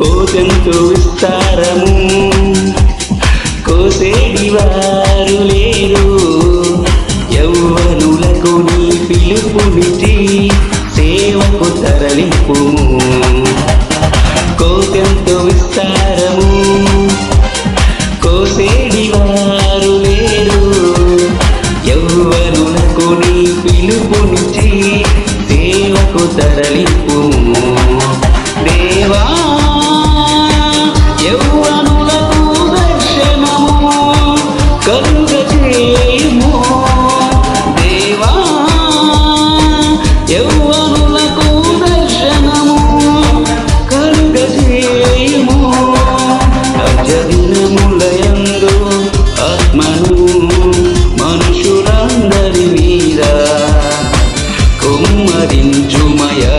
కోసెంతో విస్తారము. కోసేడి వారు లేరు. యౌవనులకు నీ పిలుపునిచ్చి సేవకు తరలింపు కోసెంతో విస్తారము. కోసేడి వారు లేరు. యౌవనులకు నీ పిలుపునిచ్చి సేవకు తరలింపు దినములయందు ఆత్మను మనుషులందరి మీద కుమ్మరించుమయ.